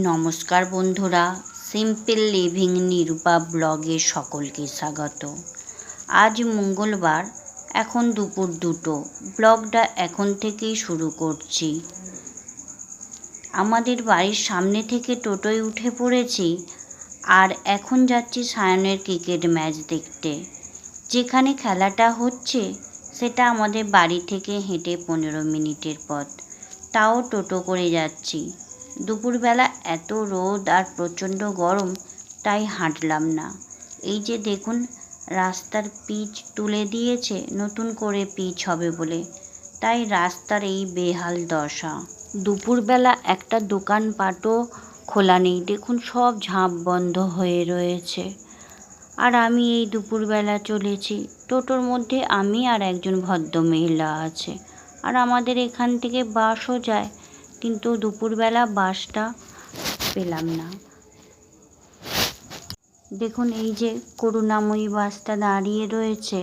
নমস্কার বন্ধুরা simple living Nirupa ব্লগে সকলকে স্বাগত। আজ মঙ্গলবার, এখন দুপুর দুটো। ব্লগটা এখন থেকেই শুরু করছি। আমাদের বাড়ির সামনে থেকে টোটোয় উঠে পড়েছি আর এখন যাচ্ছি সায়নের ক্রিকেট ম্যাচ দেখতে। যেখানে খেলাটা হচ্ছে, সেটা আমাদের বাড়ি থেকে হেঁটে পনেরো মিনিটের পথ। তাও টোটো করে যাচ্ছি। দুপুরবেলা এত রোদ আর প্রচণ্ড গরম, তাই হাঁটলাম না। এই যে দেখুন, রাস্তার পিচ তুলে দিয়েছে, নতুন করে পিচ হবে বলে। তাই রাস্তার এই বেহাল দশা। দুপুরবেলা একটা দোকানপাটও খোলা নেই। দেখুন, সব ঝাঁপ বন্ধ হয়ে রয়েছে। আর আমি এই দুপুরবেলা চলেছি। টোটোর মধ্যে আমি আর একজন ভদ্রমহিলা আছে। আর আমাদের এখান থেকে বাসও যায়। কিন্তু দুপুরবেলা বাসটা পেলাম না। দেখুন, এই যে করুণাময়ী বাসটা দাঁড়িয়ে রয়েছে।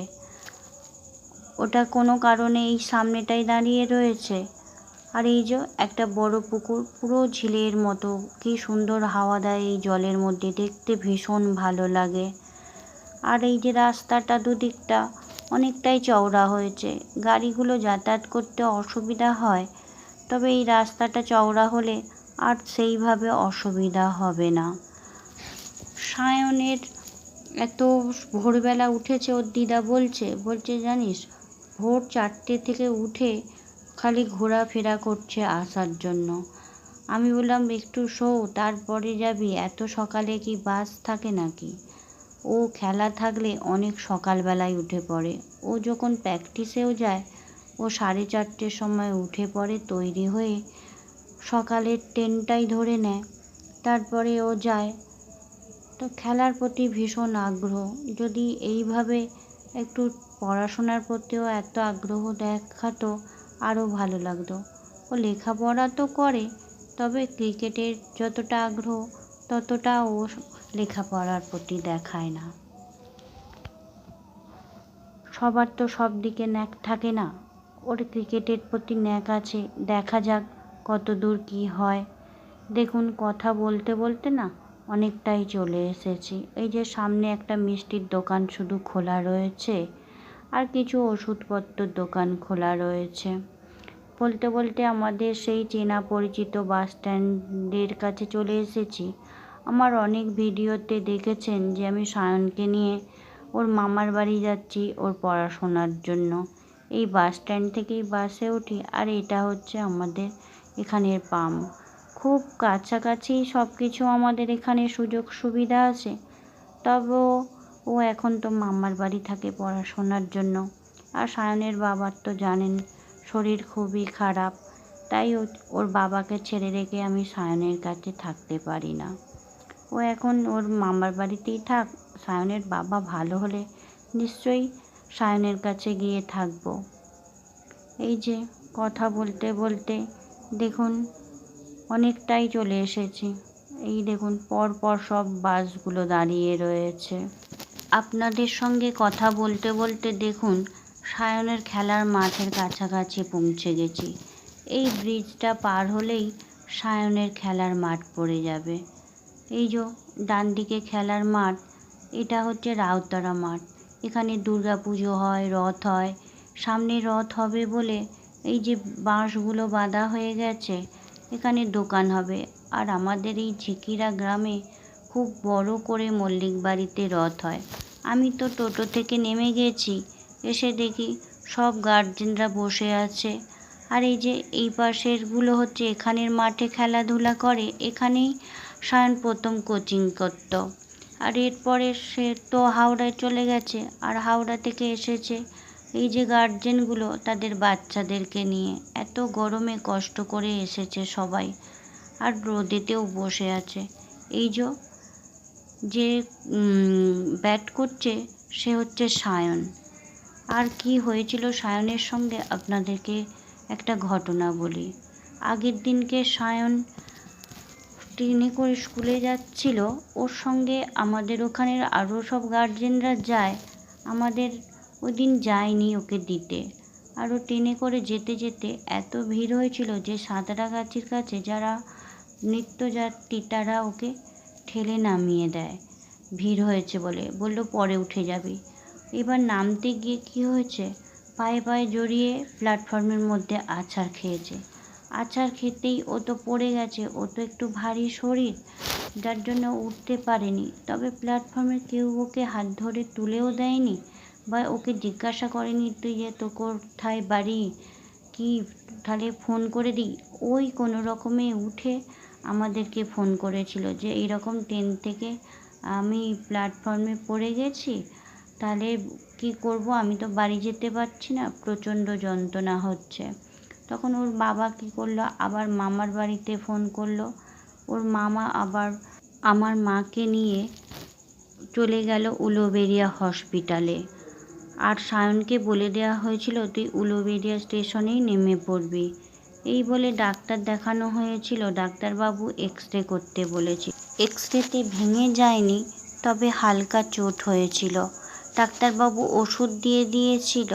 ওটা কোনো কারণে এই সামনেটাই দাঁড়িয়ে রয়েছে। আর এই যে একটা বড় পুকুর, পুরো ঝিলের মতো। কি সুন্দর হাওয়া দেয় এই জলের মধ্যে, দেখতে ভীষণ ভালো লাগে। আর এই যে রাস্তাটা দুদিকটা অনেকটাই চওড়া হয়েছে। গাড়িগুলো যাতায়াত করতে অসুবিধা হয়। তবে এই রাস্তাটা চওড়া হলে আর সেইভাবে অসুবিধা হবে না। সায়নের এত ভোরবেলা উঠেছে ওর দিদা বলছে বলছে জানিস, ভোর চারটে থেকে উঠে খালি ঘোরাফেরা করছে আসার জন্য। আমি বললাম, একটু শো, তারপরে যাবি, এত সকালে কি বাস থাকে নাকি? ও খেলা থাকলে অনেক সকালবেলায় উঠে পড়ে। ও যখন প্র্যাকটিসেও যায় ও সাড়ে চারটের সময় উঠে পড়ে তৈরি হয়ে সকালের ট্রেনটাই ধরে নেয়। তারপরে ও যায়। তো খেলার প্রতি ভীষণ আগ্রহ। যদি এইভাবে একটু পড়াশোনার প্রতিও এত আগ্রহ দেখাতো, আরও ভালো লাগতো। ও লেখাপড়া তো করে, তবে ক্রিকেটের যতটা আগ্রহ, ততটা ও লেখাপড়ার প্রতি দেখায় না। সবার তো সব দিকে ন্যাক থাকে না। ওর ক্রিকেটের প্রতি ন্যাক আছে। দেখা যাক কত দূর কী হয়। দেখুন, কথা বলতে বলতে না অনেকটাই চলে এসেছি। এই যে সামনে একটা মিষ্টির দোকান শুধু খোলা রয়েছে আর কিছু ওষুধপত্রর দোকান খোলা রয়েছে। বলতে বলতে আমাদের সেই চেনা পরিচিত বাস স্ট্যান্ডের কাছে চলে এসেছি। আমার অনেক ভিডিওতে দেখেছেন যে আমি সায়নকে নিয়ে ওর মামার বাড়ি যাচ্ছি ওর পড়াশোনার জন্য। এই বাস স্ট্যান্ড থেকেই বাসে উঠি, আর এটা হচ্ছে আমাদের এখানের পাম্প খুব কাছাকাছি সব কিছু আমাদের এখানে সুযোগ সুবিধা আছে, তবেও ও এখন তো মামার বাড়ি থাকে পড়াশোনার জন্য। আর সায়নের বাবার তো জানেন, শরীর খুবই খারাপ, তাই ওর বাবাকে ছেড়ে রেখে আমি সায়নের কাছে থাকতে পারি না। ও এখন ওর মামার বাড়িতেই থাক, সায়নের বাবা ভালো হলে নিশ্চয়ই সায়নের কাছে গিয়ে থাকব। এই যে কথা বলতে বলতে দেখুন অনেকটাই চলে এসেছি। এই দেখুন পর পর সব বাসগুলো দাঁড়িয়ে রয়েছে। আপনাদের সঙ্গে কথা বলতে বলতে দেখুন সায়নের খেলার মাঠের কাছাকাছি পৌঁছে গেছি। এই ব্রিজটা পার হলেই সায়নের খেলার মাঠ পড়ে যাবে। এই যে ডান দিকে খেলার মাঠ, এটা হচ্ছে রাউতারা মাঠ। এখানে দুর্গা পুজো হয়, রথ হয়। সামনে রথ হবে বলে এই যে বাঁশগুলো বাঁধা হয়ে গেছে, এখানে দোকান হবে। আর আমাদের এই ঝিকিরা গ্রামে খুব বড় করে মল্লিক বাড়িতে রথ হয়। আমি তো টোটো থেকে নেমে গেছি, এসে দেখি সব গার্জেনরা বসে আছে। আর এই যে এই পাশেরগুলো হচ্ছে, এখানের মাঠে খেলাধুলা করে, এখানেই সায়ন প্রথম কোচিং করত। আর এরপরে সে তো হাওড়ায় চলে গেছে আর হাওড়া থেকে এসেছে। এই যে গার্জেনগুলো তাদের বাচ্চাদেরকে নিয়ে এত গরমে কষ্ট করে এসেছে সবাই। আর রোদেতেও বসে আছে। এই যে যে ব্যাট করছে সে হচ্ছে সায়ন। আর কি হয়েছিল সায়নের সঙ্গে আপনাদেরকে একটা ঘটনা বলি। আগের দিনকে সায়ন ট্রেনে করে স্কুলে যাচ্ছিল। ওর সঙ্গে আমাদের ওখানের আরও সব গার্জেনরা যায়। আমাদের ওই দিন যায়নি ওকে দিতে। আরও ট্রেনে করে যেতে যেতে এত ভিড় হয়েছিল যে সাঁতরাগাছির কাছে যারা নৃত্যযাত্রীটারা ওকে ঠেলে নামিয়ে দেয়। ভিড় হয়েছে বলে। বলল, পরে উঠে যাবি। এবার নামতে গিয়ে কী হয়েছে? পায়ে পায়ে জড়িয়ে প্ল্যাটফর্মের মধ্যে আছাড় খেয়েছে। আছাড় খেতেই ও তো পড়ে গেছে, ও তো একটু ভারী শরীর, যার জন্য উঠতে পারেনি। তবে প্ল্যাটফর্মে কেউ ওকে হাত ধরে তুলেও দেয়নি বা ওকে জিজ্ঞাসা করেনি, তুই যে তো কোথায় বাড়ি? কি তাহলে ফোন করে দিই? ওই কোনো রকমে উঠে আমাদেরকে ফোন করেছিল যে এরকম ট্রেন থেকে আমি প্ল্যাটফর্মে পড়ে গেছি, তাহলে কি করব? আমি তো বাড়ি যেতে পারছি না, প্রচণ্ড যন্ত্রণা হচ্ছে। তখন ওর বাবা কী করল? আবার মামার বাড়িতে ফোন করল। ওর মামা আবার আমার মাকে নিয়ে চলে গেল উলুবেড়িয়া হসপিটালে। আর সায়নকে বলে দেওয়া হয়েছিল, তুই উলুবেড়িয়া স্টেশনেই নেমে পড়বি। এই বলে ডাক্তার দেখানো হয়েছিল। ডাক্তারবাবু এক্স রে করতে বলেছে। এক্স রেতে ভেঙে যায়নি, তবে হালকা চোট হয়েছিল। ডাক্তারবাবু ওষুধ দিয়ে দিয়েছিল।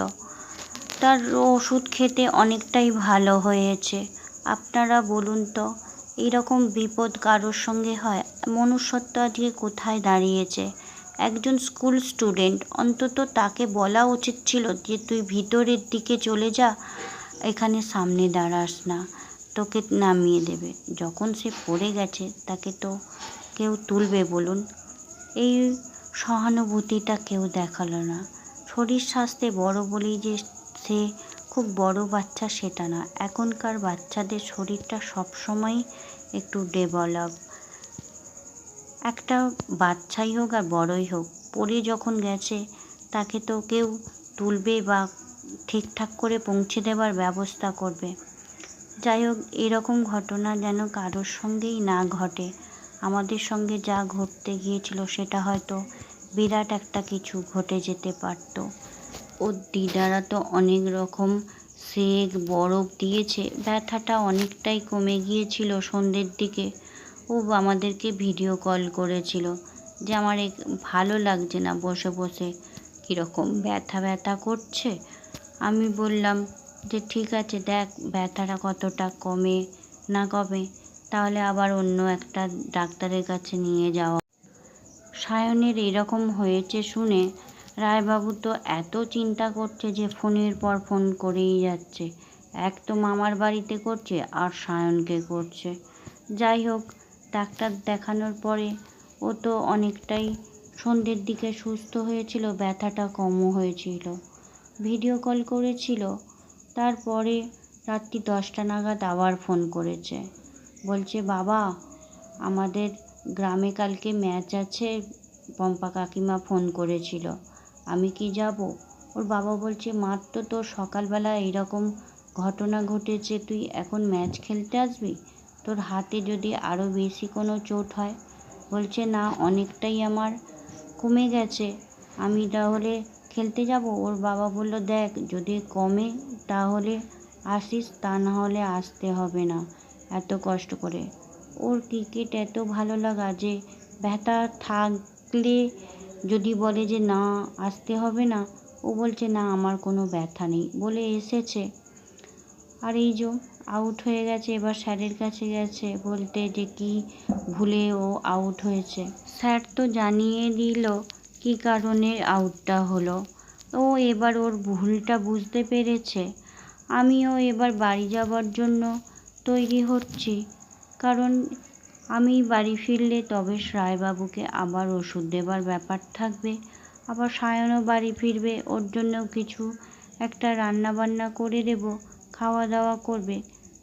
তার ওষুধ খেতে অনেকটাই ভালো হয়েছে। আপনারা বলুন তো এইরকম বিপদ কারোর সঙ্গে হয়? মনুষ্যত্ব আজকে কোথায় দাঁড়িয়েছে? একজন স্কুল স্টুডেন্ট, অন্তত তাকে বলা উচিত ছিল যে, তুই ভিতরের দিকে চলে যা, এখানে সামনে দাঁড়াস না। তোকে নামিয়ে দেবে। যখন সে পড়ে গেছে, তাকে তো কেউ তুলবে বলুন। এই সহানুভূতিটা কেউ দেখাল না। শরীর স্বাস্থ্যে বড় বলেই যে সে খুব বড় বাচ্চা সেটা না। এখনকার বাচ্চাদের শরীরটা সবসময়ই একটু ডেভেলপ একটা বাচ্চাই হোক আর বড়ই হোক, পড়ে যখন গেছে তাকে তো কেউ তুলবে বা ঠিকঠাক করে পৌঁছে দেওয়ার ব্যবস্থা করবে। যাই হোক, এরকম ঘটনা যেন কারোর সঙ্গেই না ঘটে। আমাদের সঙ্গে যা ঘটতে গিয়েছিল সেটা হয়তো বিরাট একটা কিছু ঘটে যেতে পারতো। ওর দিদারা তো অনেক রকম সেক বরফ দিয়েছে। ব্যথাটা অনেকটাই কমে গিয়েছিল সন্ধ্যের দিকে। ও আমাদেরকে ভিডিও কল করেছিল যে, আমার ভালো লাগছে না বসে বসে। কীরকম ব্যথা ব্যথা করছে? আমি বললাম যে, ঠিক আছে, দেখ, ব্যথাটা কতটা কমে না কমে। তাহলে আবার অন্য একটা ডাক্তারের কাছে নিয়ে যাওয়া। সায়নের এরকম হয়েছে শুনে রায়বাবু তো এত চিন্তা করছে যে ফোনের পর ফোন করেই যাচ্ছে। এক তো মামার বাড়িতে করছে আর সায়নকে করছে। যাই হোক, ডাক্তার দেখানোর পরে ও তো অনেকটাই সন্ধ্যের দিকে সুস্থ হয়েছিল, ব্যথাটা কমও হয়েছিল। ভিডিও কল করেছিল, তারপরে রাত্রি দশটা নাগাদ আবার ফোন করেছে। বলছে, বাবা, আমাদের গ্রামে কালকে ম্যাচ আছে। পম্পা কাকিমা ফোন করেছিল। আমি কি যাব? ওর বাবা বলছে মাত্র তোর সকালবেলা এইরকম ঘটনা ঘটেছে, তুই এখন ম্যাচ খেলতে আসবি? তোর হাতে যদি আরও বেশি কোনো চোট হয়? বলছে, না, অনেকটাই আমার কমে গেছে। আমি তাহলে খেলতে যাব? ওর বাবা বলল, দেখ, যদি কমে তাহলে আসিস, তা না হলে আসতে হবে না। এত কষ্ট করে। ওর ক্রিকেট এত ভালো লাগা যে ব্যথা থাকলে যদি বলে যে না, আসতে হবে না, ও বলছে, না, আমার কোনো ব্যথা নেই, বলে এসেছে। আর এই যে আউট হয়ে গেছে, এবার স্যারের কাছে গেছে, বলতে যে কি ভুলে ও আউট হয়েছে। স্যার তো জানিয়ে দিল কি কারণে আউটটা হলো। ও এবার ওর ভুলটা বুঝতে পেরেছে। আমিও এবার বাড়ি যাবার জন্য তৈরি হচ্ছি। কারণ আমি বাড়ি ফিরলে তবে রায়বাবুকে আবার ওষুধ দেবার ব্যাপার থাকবে। আবার সায়নও বাড়ি ফিরবে, ওর জন্য কিছু একটা রান্না বান্না করে দেব খাওয়া দাওয়া করবে।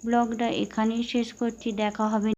ব্লগটা এখানেই শেষ করছি, দেখা হবে